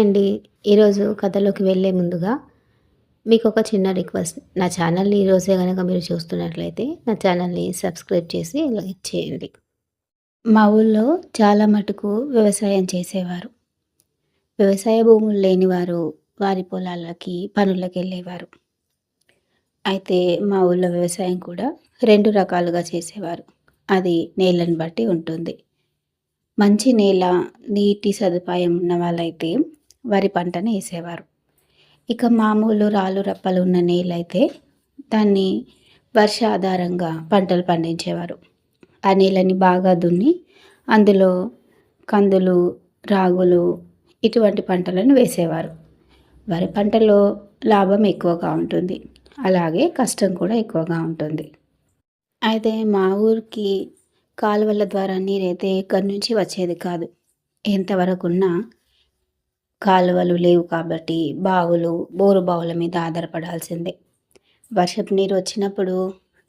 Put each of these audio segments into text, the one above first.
Hi అండి. ఈరోజు కథలోకి వెళ్ళే ముందుగా మీకు ఒక చిన్న రిక్వెస్ట్. నా ఛానల్ని ఈరోజే కనుక మీరు చూస్తున్నట్లయితే నా ఛానల్ని సబ్స్క్రైబ్ చేసి లైక్ చేయండి. మా ఊళ్ళో చాలా మటుకు వ్యవసాయం చేసేవారు. వ్యవసాయ భూములు లేనివారు వారి పొలాలకి పనులకు వెళ్ళేవారు. అయితే మా ఊళ్ళో వ్యవసాయం కూడా రెండు రకాలుగా చేసేవారు. అది నేలను బట్టి ఉంటుంది. మంచి నేల నీటి సదుపాయం ఉన్న వాళ్ళైతే వరి పంటను వేసేవారు ఇక మామూలు రాళ్ళు రప్పలు ఉన్న నేల అయితే దాన్ని వర్ష ఆధారంగా పంటలు పండించేవారు. ఆ నీళ్ళని బాగా దున్ని అందులో కందులు రాగులు ఇటువంటి పంటలను వేసేవారు. వరి పంటలో లాభం ఎక్కువగా ఉంటుంది. అలాగే కష్టం కూడా ఎక్కువగా ఉంటుంది. అయితే మా ఊరికి కాలువల ద్వారా నీరైతే ఎక్కడి నుంచి వచ్చేది కాదు. ఎంతవరకు ఉన్నా కాలువలు లేవు కాబట్టి బావులు బోరు బావుల మీద ఆధారపడాల్సిందే. వర్షపు నీరు వచ్చినప్పుడు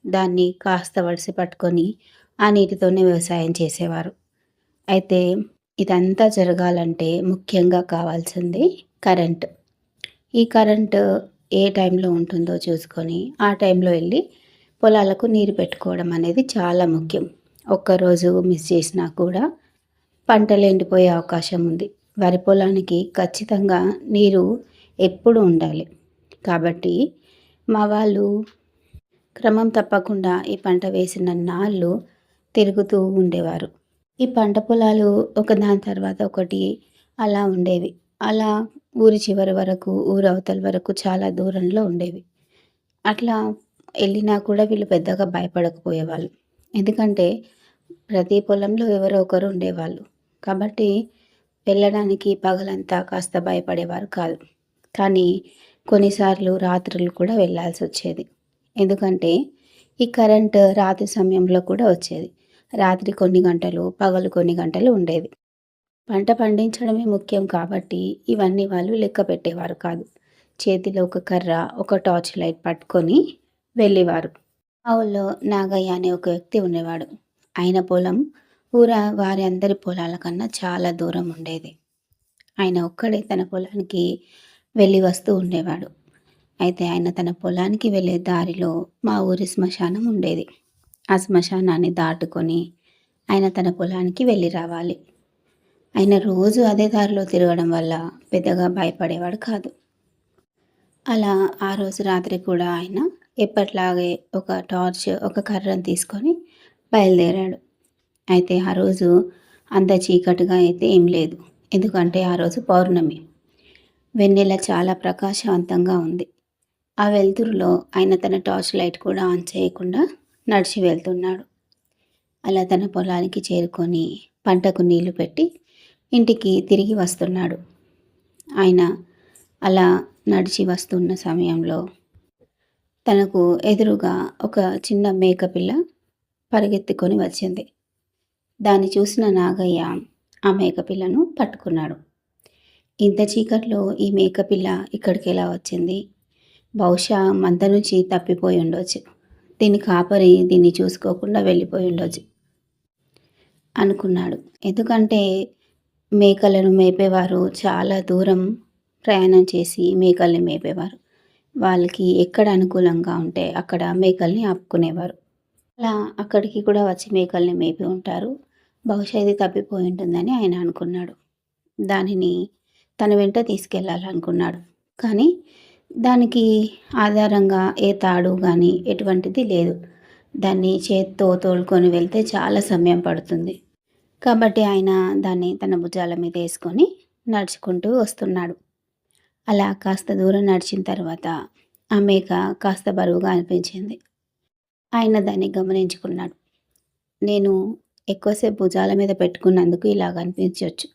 దాన్ని కాస్త వడిసి పట్టుకొని ఆ నీటితోనే వ్యవసాయం చేసేవారు. అయితే ఇదంతా జరగాలంటే ముఖ్యంగా కావాల్సింది కరెంటు. ఈ కరెంటు ఏ టైంలో ఉంటుందో చూసుకొని ఆ టైంలో వెళ్ళి పొలాలకు నీరు పెట్టుకోవడం అనేది చాలా ముఖ్యం. ఒక్కరోజు మిస్ చేసినా కూడా పంటలు ఎండిపోయే అవకాశం ఉంది. వరి పొలానికి ఖచ్చితంగా నీరు ఎప్పుడు ఉండాలి. కాబట్టి మా వాళ్ళు క్రమం తప్పకుండా ఈ పంట వేసిన నాళ్ళు తిరుగుతూ ఉండేవారు. ఈ పంట పొలాలు ఒకదాని తర్వాత ఒకటి అలా ఉండేవి. అలా ఊరి చివరి వరకు ఊరు అవతల వరకు చాలా దూరంలో ఉండేవి. అట్లా వెళ్ళినా కూడా వీళ్ళు పెద్దగా భయపడకపోయేవాళ్ళు. ఎందుకంటే ప్రతి పొలంలో ఎవరో ఒకరు ఉండేవాళ్ళు. కాబట్టి వెళ్ళడానికి పగలంతా కాస్త భయపడేవారు కాదు. కానీ కొన్నిసార్లు రాత్రులు కూడా వెళ్ళాల్సి వచ్చేది. ఎందుకంటే ఈ కరెంట్ రాత్రి సమయంలో కూడా వచ్చేది. రాత్రి కొన్ని గంటలు పగలు కొన్ని గంటలు ఉండేది. పంట పండించడమే ముఖ్యం కాబట్టి ఇవన్నీ వాళ్ళు లెక్క పెట్టేవారు కాదు. చేతిలో ఒక కర్ర ఒక టార్చ్ లైట్ పట్టుకొని వెళ్ళేవారు. మా ఊళ్ళో నాగయ్య అనే ఒక వ్యక్తి ఉండేవాడు. ఆయన పొలం ఊర వారి అందరి పొలాల కన్నా చాలా దూరం ఉండేది. ఆయన ఒక్కడే తన పొలానికి వెళ్ళి వస్తూ ఉండేవాడు. అయితే ఆయన తన పొలానికి వెళ్ళే దారిలో మా ఊరి శ్మశానం ఉండేది. ఆ శ్మశానాన్ని దాటుకొని ఆయన తన పొలానికి వెళ్ళి రావాలి. ఆయన రోజు అదే దారిలో తిరగడం వల్ల పెద్దగా భయపడేవాడు కాదు. అలా ఆ రోజు రాత్రి కూడా ఆయన ఎప్పట్లాగే ఒక టార్చ్ ఒక కర్రను తీసుకొని బయలుదేరాడు. అయితే ఆ రోజు అంత చీకటిగా అయితే ఏం లేదు. ఎందుకంటే ఆ రోజు పౌర్ణమి. వెన్నెల చాలా ప్రకాశవంతంగా ఉంది. ఆ వెలుతురులో ఆయన తన టార్చ్ లైట్ కూడా ఆన్ చేయకుండా నడిచి వెళ్తున్నాడు. అలా తన పొలానికి చేరుకొని పంటకు నీళ్ళు పెట్టి ఇంటికి తిరిగి వస్తున్నాడు. ఆయన అలా నడిచి వస్తున్న సమయంలో తనకు ఎదురుగా ఒక చిన్న మేకపిల్ల పరిగెత్తుకొని వచ్చింది. దాన్ని చూసిన నాగయ్య ఆ మేకపిల్లను పట్టుకున్నాడు. ఇంత చీకట్లో ఈ మేకపిల్ల ఇక్కడికి ఎలా వచ్చింది? బహుశా మంద నుంచి తప్పిపోయి ఉండొచ్చు. దీని కాపరి దీన్ని చూసుకోకుండా వెళ్ళిపోయి ఉండొచ్చు అనుకున్నాడు. ఎందుకంటే మేకలను మేపేవారు చాలా దూరం ప్రయాణం చేసి మేకల్ని మేపేవారు. వాళ్ళకి ఎక్కడ అనుకూలంగా ఉంటే అక్కడ మేకల్ని ఆపుకునేవారు. అలా అక్కడికి కూడా వచ్చి మేకల్ని మేపి ఉంటారు. బహుశా ఇది తప్పిపోయి ఉంటుందని ఆయన అనుకున్నాడు. దానిని తన వెంట తీసుకెళ్ళాలనుకున్నాడు కానీ దానికి ఆధారంగా ఏ తాడు కానీ ఎటువంటిది లేదు. దాన్ని చేత్తో తోలుకొని వెళ్తే చాలా సమయం పడుతుంది. కాబట్టి ఆయన దాన్ని తన భుజాల మీద వేసుకొని నడుచుకుంటూ వస్తున్నాడు. అలా కాస్త దూరం నడిచిన తర్వాత ఆ మేక కాస్త బరువుగా అనిపించింది. ఆయన దాన్ని గమనించుకున్నాడు. నేను ఎక్కువసేపు భుజాల మీద పెట్టుకున్నందుకు ఇలాగ అనిపించవచ్చు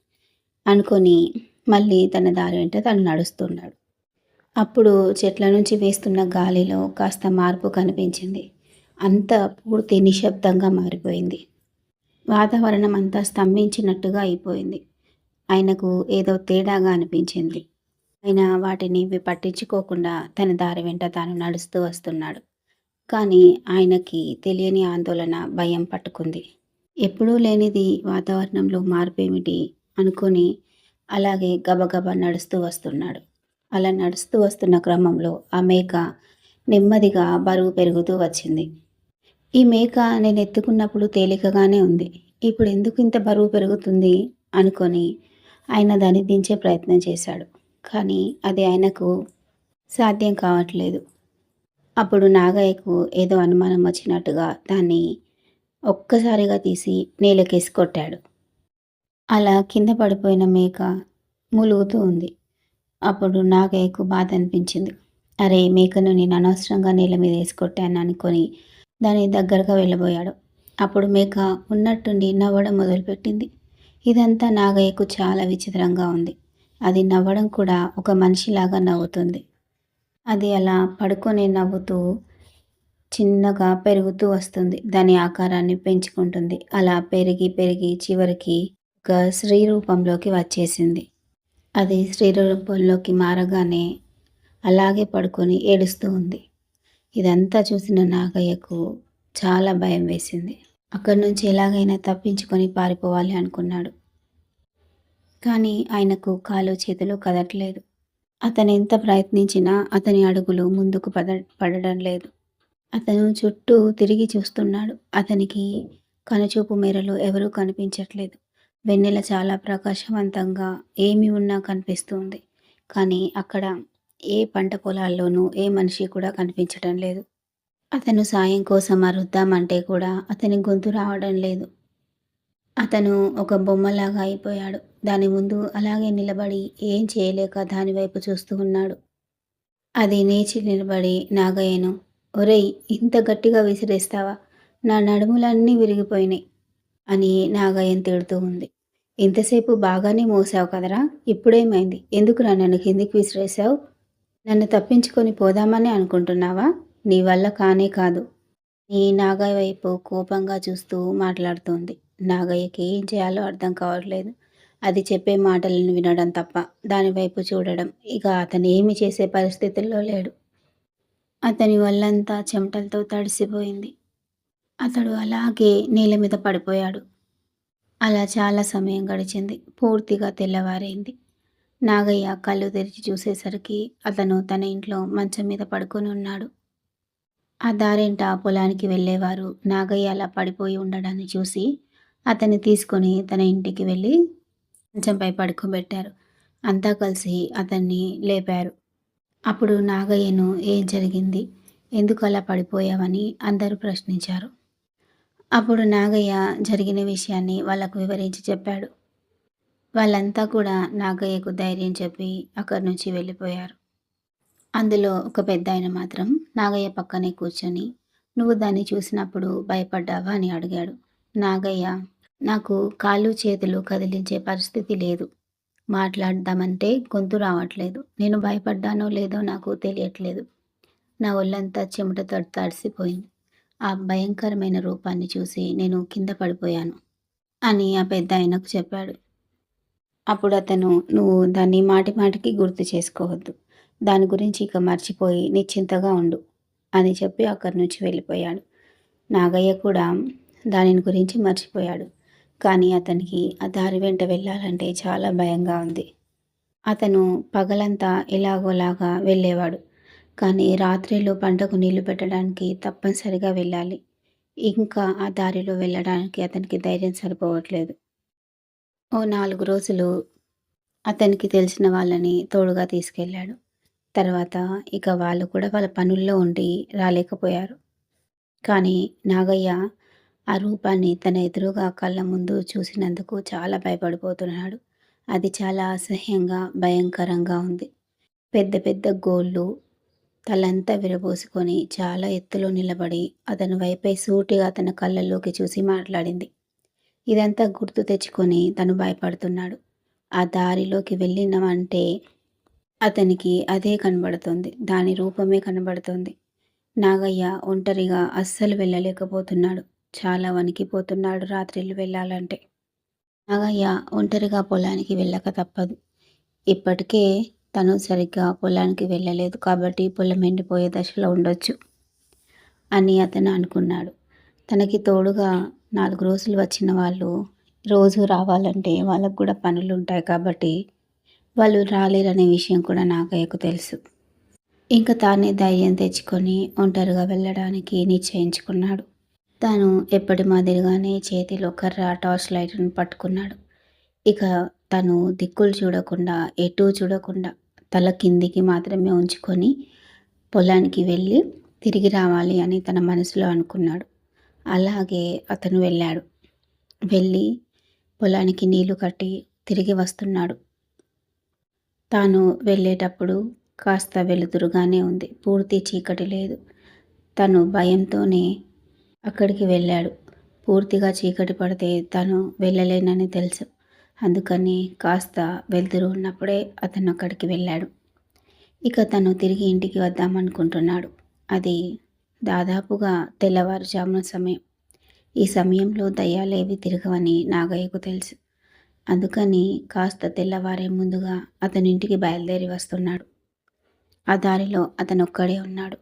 అనుకొని మళ్ళీ తన దారి వెంట తను నడుస్తున్నాడు. అప్పుడు చెట్ల నుంచి వేస్తున్న గాలిలో కాస్త మార్పు కనిపించింది. అంత పూర్తి నిశ్శబ్దంగా మారిపోయింది. వాతావరణం అంతా స్తంభించినట్టుగా అయిపోయింది. ఆయనకు ఏదో తేడాగా అనిపించింది. ఆయన వాటిని పట్టించుకోకుండా తన దారి వెంట తాను నడుస్తూ వస్తున్నాడు. కానీ ఆయనకి తెలియని ఆందోళన భయం పట్టుకుంది. ఎప్పుడూ లేనిది వాతావరణంలో మార్పు ఏమిటి అనుకొని అలాగే గబగబా నడుస్తూ వస్తున్నాడు. అలా నడుస్తూ వస్తున్న క్రమంలో ఆ మేక నెమ్మదిగా బరువు పెరుగుతూ వచ్చింది. ఈ మేక నేను ఎత్తుకున్నప్పుడు తేలికగానే ఉంది. ఇప్పుడు ఎందుకు ఇంత బరువు పెరుగుతుంది అనుకొని ఆయన దాన్ని దించే ప్రయత్నం చేశాడు. కానీ అది ఆయనకు సాధ్యం కావట్లేదు. అప్పుడు నాగయ్యకు ఏదో అనుమానం వచ్చినట్టుగా దాన్ని ఒక్కసారిగా తీసి నేలకేసి కొట్టాడు. అలా కింద పడిపోయిన మేక మూలుగుతూ ఉంది. అప్పుడు నాగయ్యకు బాధ అనిపించింది. అరే మేకను నేను అనవసరంగా నేల మీద వేసి కొట్టాను అనుకొని దాని దగ్గరగా వెళ్ళబోయాడు. అప్పుడు మేక ఉన్నట్టుండి నవ్వడం మొదలుపెట్టింది. ఇదంతా నాగయ్యకు చాలా విచిత్రంగా ఉంది. అది నవ్వడం కూడా ఒక మనిషిలాగా నవ్వుతుంది. అది అలా పడుకొని నవ్వుతూ చిన్నగా పెరుగుతూ వస్తుంది. దాని ఆకారాన్ని పెంచుకుంటుంది. అలా పెరిగి పెరిగి చివరికి ఒక స్త్రీ రూపంలోకి వచ్చేసింది. అది స్త్రీ రూపంలోకి మారగానే అలాగే పడుకొని ఏడుస్తూ ఉంది. ఇదంతా చూసిన నాగయ్యకు చాలా భయం వేసింది. అక్కడి నుంచి ఎలాగైనా తప్పించుకొని పారిపోవాలి అనుకున్నాడు. కానీ ఆయనకు కాలు చేతులు కదట్లేదు. అతను ఎంత ప్రయత్నించినా అతని అడుగులు ముందుకు పద పడడం లేదు. అతను చుట్టూ తిరిగి చూస్తున్నాడు. అతనికి కనుచూపు మేరలో ఎవరూ కనిపించట్లేదు. వెన్నెల చాలా ప్రకాశవంతంగా ఏమి ఉన్నా కనిపిస్తుంది. కానీ అక్కడ ఏ పంట పొలాల్లోనూ ఏ మనిషి కూడా కనిపించడం లేదు. అతను సాయం కోసం అరుద్దామంటే కూడా అతని గొంతు రావడం లేదు. అతను ఒక బొమ్మలాగా అయిపోయాడు. దాని ముందు అలాగే నిలబడి ఏం చేయలేక దానివైపు చూస్తూ ఉన్నాడు. అది నేచి నిలబడి నాగయ్యను ఒరేయ్ ఇంత గట్టిగా విసిరేస్తావా? నా నడుములన్నీ విరిగిపోయినాయి అని నాగయ్యను తిడుతూ ఉంది. ఇంతసేపు బాగానే మోసావు కదరా? ఇప్పుడేమైంది? ఎందుకురా నన్ను కిందికి విసిరేసావు నన్ను తప్పించుకొని పోదామని అనుకుంటున్నావా? నీ వల్ల కానే కాదు నీ నాగయ్య వైపు కోపంగా చూస్తూ మాట్లాడుతోంది. నాగయ్యకి ఏం చేయాలో అర్థం కావట్లేదు. అది చెప్పే మాటలను వినడం తప్ప దాని వైపు చూడడం. ఇక అతను ఏమి చేసే పరిస్థితుల్లో లేడు. అతని వల్లంతా చెమటలతో తడిసిపోయింది. అతడు అలాగే నీళ్ళ మీద పడిపోయాడు. అలా చాలా సమయం గడిచింది. పూర్తిగా తెల్లవారైంది. నాగయ్య కళ్ళు తెరిచి చూసేసరికి అతను తన ఇంట్లో మంచం మీద పడుకొని ఉన్నాడు. ఆ దారింట పొలానికి వెళ్ళేవారు. నాగయ్య అలా పడిపోయి ఉండడాన్ని చూసి అతన్ని తీసుకొని తన ఇంటికి వెళ్ళి మంచంపై పడుకోబెట్టారు. అంతా కలిసి అతన్ని లేపారు. అప్పుడు నాగయ్యను ఏం జరిగింది? ఎందుకు అలా పడిపోయావని అందరూ ప్రశ్నించారు. అప్పుడు నాగయ్య జరిగిన విషయాన్ని వాళ్ళకు వివరించి చెప్పాడు. వాళ్ళంతా కూడా నాగయ్యకు ధైర్యం చెప్పి అక్కడి నుంచి వెళ్ళిపోయారు. అందులో ఒక పెద్ద ఆయన మాత్రం నాగయ్య పక్కనే కూర్చొని నువ్వు దాన్ని చూసినప్పుడు భయపడ్డావా? అని అడిగాడు. నాగయ్య నాకు కాళ్ళు చేతులు కదిలించే పరిస్థితి లేదు. మాట్లాడదామంటే గొంతు రావట్లేదు. నేను భయపడ్డానో లేదో నాకు తెలియట్లేదు. నా ఒళ్ళంతా చెమటతో తడిసిపోయింది. ఆ భయంకరమైన రూపాన్ని చూసి నేను కింద పడిపోయాను అని ఆ పెద్ద ఆయనకు చెప్పాడు. అప్పుడు అతను నువ్వు దాన్ని మాటి మాటికి గుర్తు చేసుకోవద్దు. దాని గురించి ఇక మర్చిపోయి నిశ్చింతగా ఉండు అని చెప్పి అక్కడి నుంచి వెళ్ళిపోయాడు. నాగయ్య కూడా దానిని గురించి మర్చిపోయాడు. కానీ అతనికి ఆ దారి వెంట వెళ్ళాలంటే చాలా భయంగా ఉంది. అతను పగలంతా ఎలాగోలాగా వెళ్ళేవాడు. కానీ రాత్రిలో పంటకు నీళ్ళు పెట్టడానికి తప్పనిసరిగా వెళ్ళాలి. ఇంకా ఆ దారిలో వెళ్ళడానికి అతనికి ధైర్యం సరిపోవట్లేదు. ఓ నాలుగు రోజులు అతనికి తెలిసిన వాళ్ళని తోడుగా తీసుకెళ్ళాడు. తర్వాత ఇక వాళ్ళు కూడా వాళ్ళ పనుల్లో ఉండి రాలేకపోయారు. కానీ నాగయ్య ఆ రూపాన్ని తన ఎదురుగా కళ్ళ ముందు చూసినందుకు చాలా భయపడిపోతున్నాడు. అది చాలా అసహ్యంగా భయంకరంగా ఉంది. పెద్ద పెద్ద గోళ్ళు తలంతా విరబోసుకొని చాలా ఎత్తులో నిలబడి అతని వైపై సూటిగా తన కళ్ళల్లోకి చూసి మాట్లాడింది. ఇదంతా గుర్తు తెచ్చుకొని తను భయపడుతున్నాడు. ఆ దారిలోకి వెళ్ళినామంటే అతనికి అదే కనబడుతుంది. దాని రూపమే కనబడుతుంది. నాగయ్య ఒంటరిగా అస్సలు వెళ్ళలేకపోతున్నాడు. చాలా వణికిపోతున్నాడు రాత్రిళ్ళు వెళ్ళాలంటే. నాగయ్య ఒంటరిగా పొలానికి వెళ్ళక తప్పదు. ఇప్పటికే తను సరిగ్గా పొలానికి వెళ్ళలేదు కాబట్టి పొలం ఎండిపోయే దశలో ఉండొచ్చు అని అతను అనుకున్నాడు. తనకి తోడుగా నాలుగు రోజులు వచ్చిన వాళ్ళు రోజు రావాలంటే వాళ్ళకు కూడా పనులు ఉంటాయి కాబట్టి వాళ్ళు రాలేరనే విషయం కూడా నాగయ్యకు తెలుసు. ఇంకా తానే ధైర్యం తెచ్చుకొని ఒంటరిగా వెళ్ళడానికి నిశ్చయించుకున్నాడు. తాను ఎప్పటి మాదిరిగానే చేతిలో కర్ర టార్చ్ లైట్ను పట్టుకున్నాడు. ఇక తను దిక్కులు చూడకుండా ఎటూ చూడకుండా తల కిందికి మాత్రమే ఉంచుకొని పొలానికి వెళ్ళి తిరిగి రావాలి అని తన మనసులో అనుకున్నాడు. అలాగే అతను వెళ్ళాడు. వెళ్ళి పొలానికి నీళ్ళు కట్టి తిరిగి వస్తున్నాడు. తాను వెళ్ళేటప్పుడు కాస్త వెలుతురుగానే ఉంది. పూర్తి చీకటి లేదు. తను భయంతోనే అక్కడికి వెళ్ళాడు. పూర్తిగా చీకటి పడితే తను వెళ్ళలేనని తెలుసు. అందుకని కాస్త వెలుతురు ఉన్నప్పుడే అతను అక్కడికి వెళ్ళాడు. ఇక తను తిరిగి ఇంటికి వద్దామనుకుంటున్నాడు. అది దాదాపుగా తెల్లవారుజామున సమయం. ఈ సమయంలో దయ్యాలేవి తిరగవని నాగయ్యకు తెలుసు. అందుకని కాస్త తెల్లవారే ముందుగా అతని ఇంటికి బయలుదేరి వస్తున్నాడు. ఆ దారిలో అతను ఒక్కడే ఉన్నాడు.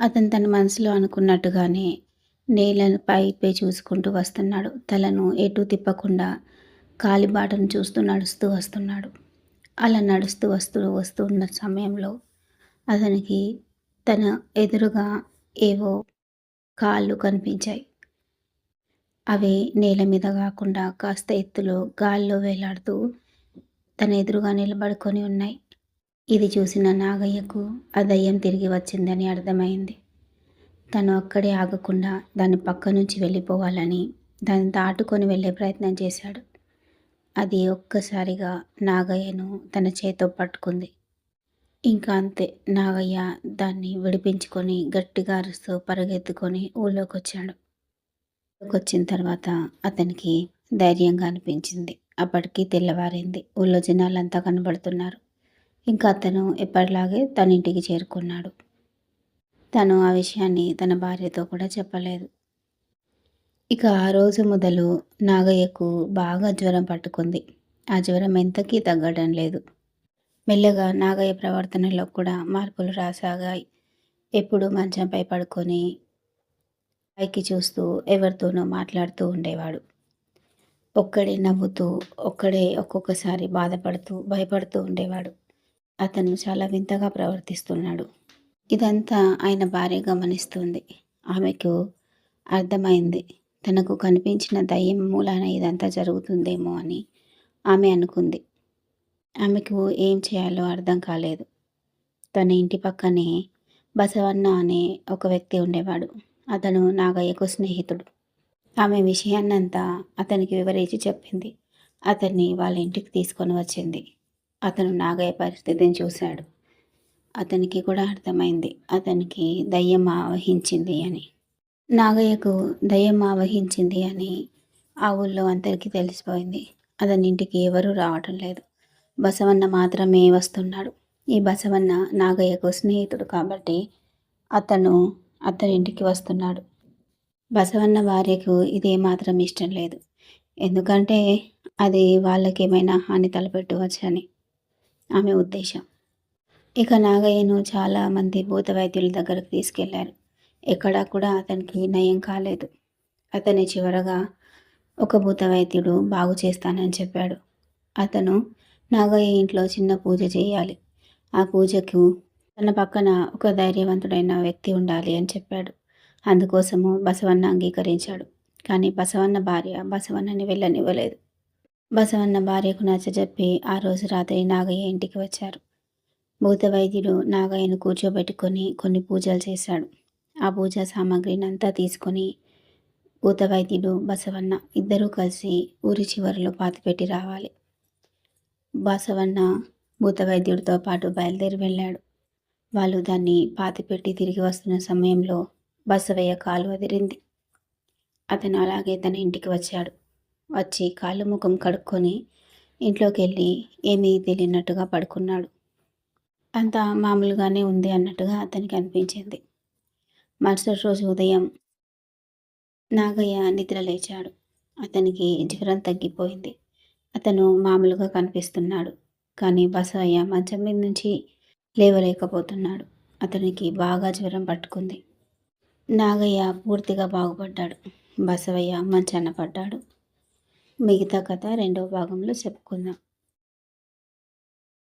అతను తన మనసులో అనుకున్నట్టుగానే నేలను పైపే చూసుకుంటూ వస్తున్నాడు. తలను ఎటు తిప్పకుండా కాలిబాటను చూస్తూ నడుస్తూ వస్తున్నాడు. అలా నడుస్తూ వస్తూ వస్తూ ఉన్న సమయంలో అతనికి తన ఎదురుగా ఏవో కాళ్ళు కనిపించాయి. అవి నేల మీద కాకుండా కాస్త ఎత్తులో గాల్లో వేలాడుతూ తన ఎదురుగా నిలబడుకొని ఉన్నాయి. ఇది చూసిన నాగయ్యకు ఆ దయ్యం తిరిగి వచ్చిందని అర్థమైంది. తను అక్కడే ఆగకుండా దాని పక్క నుంచి వెళ్ళిపోవాలని దాన్ని దాటుకొని వెళ్ళే ప్రయత్నం చేశాడు. అది ఒక్కసారిగా నాగయ్యను తన చేతో పట్టుకుంది. ఇంకా అంతే నాగయ్య దాన్ని విడిపించుకొని గట్టిగా అరుస్తూ పరుగెత్తుకొని ఊళ్ళోకి వచ్చాడు వచ్చిన తర్వాత అతనికి ధైర్యంగా అనిపించింది. అప్పటికి తెల్లవారింది. ఊళ్ళో జనాలంతా కనబడుతున్నారు. ఇంకా అతను ఎప్పటిలాగే తన ఇంటికి చేరుకున్నాడు. తను ఆ విషయాన్ని తన భార్యతో కూడా చెప్పలేదు. ఇక ఆ రోజు మొదలు నాగయ్యకు బాగా జ్వరం పట్టుకుంది. ఆ జ్వరం ఎంతకీ తగ్గడం లేదు. మెల్లగా నాగయ్య ప్రవర్తనలో కూడా మార్పులు రాసాగాయి. ఎప్పుడు మంచంపై పడుకొని పైకి చూస్తూ ఎవరితోనో మాట్లాడుతూ ఉండేవాడు. ఒక్కడే నవ్వుతూ ఒక్కడే ఒక్కొక్కసారి బాధపడుతూ భయపడుతూ ఉండేవాడు. అతను చాలా వింతగా ప్రవర్తిస్తున్నాడు. ఇదంతా ఆయన భార్య గమనిస్తుంది. ఆమెకు అర్థమైంది. తనకు కనిపించిన దయ్యం మూలాన ఇదంతా జరుగుతుందేమో అని ఆమె అనుకుంది. ఆమెకు ఏం చేయాలో అర్థం కాలేదు. తన ఇంటి పక్కనే బసవన్న అనే ఒక వ్యక్తి ఉండేవాడు. అతను నాగయ్యకు స్నేహితుడు. ఆమె విషయాన్నంతా అతనికి వివరించి చెప్పింది. అతన్ని వాళ్ళ ఇంటికి తీసుకొని వచ్చింది. అతను నాగయ్య పరిస్థితిని చూశాడు. అతనికి కూడా అర్థమైంది. అతనికి దయ్యం ఆవహించింది అని. నాగయ్యకు దయ్యం ఆవహించింది అని ఆ ఊళ్ళో అందరికీ తెలిసిపోయింది. అతని ఇంటికి ఎవరూ రావటం లేదు. బసవన్న మాత్రమే వస్తున్నాడు. ఈ బసవన్న నాగయ్యకు స్నేహితుడు కాబట్టి అతను అతని ఇంటికి వస్తున్నాడు. బసవన్న భార్యకు ఇదే మాత్రం ఇష్టం లేదు. ఎందుకంటే అది వాళ్ళకేమైనా హాని తలపెట్టవచ్చని ఆమె ఉద్దేశం. ఇక నాగయ్యను చాలామంది భూత వైద్యుల దగ్గరకు తీసుకెళ్ళారు. ఎక్కడా కూడా అతనికి నయం కాలేదు. అతని చివరగా ఒక భూత వైద్యుడు బాగు చేస్తానని చెప్పాడు. అతను నాగయ్య ఇంట్లో చిన్న పూజ చేయాలి. ఆ పూజకు తన పక్కన ఒక ధైర్యవంతుడైన వ్యక్తి ఉండాలి అని చెప్పాడు. అందుకోసము బసవన్న అంగీకరించాడు. కానీ బసవన్న భార్య బసవన్నని వెళ్ళనివ్వలేదు. బసవన్న భార్యకు నచ్చజెప్పి ఆ రోజు రాత్రి నాగయ్య ఇంటికి వచ్చారు. భూత వైద్యుడు నాగయ్యను కూర్చోబెట్టుకొని కొన్ని పూజలు చేశాడు. ఆ పూజా సామాగ్రిని అంతా తీసుకొని భూతవైద్యుడు బసవన్న ఇద్దరూ కలిసి ఊరి చివరిలో పాతిపెట్టి రావాలి. బసవన్న భూతవైద్యుడితో పాటు బయలుదేరి వెళ్ళాడు. వాళ్ళు దాన్ని పాతిపెట్టి తిరిగి వస్తున్న సమయంలో బసవయ్య కాలు వదిరింది అతను అలాగే తన ఇంటికి వచ్చాడు. వచ్చి కాళ్ళు ముఖం కడుక్కొని ఇంట్లోకి వెళ్ళి ఏమీ తెలియనట్టుగా పడుకున్నాడు. అంతా మామూలుగానే ఉంది అన్నట్టుగా అతనికి అనిపించింది. మరుసటి రోజు ఉదయం నాగయ్య నిద్ర లేచాడు. అతనికి జ్వరం తగ్గిపోయింది. అతను మామూలుగా కనిపిస్తున్నాడు. కానీ బసవయ్య మంచం మీద నుంచి లేవలేకపోతున్నాడు. అతనికి బాగా జ్వరం పట్టుకుంది. నాగయ్య పూర్తిగా బాగుపడ్డాడు. బసవయ్య మంచాన పడ్డాడు. మిగతా కథ రెండవ భాగంలో చెప్పుకుందాం.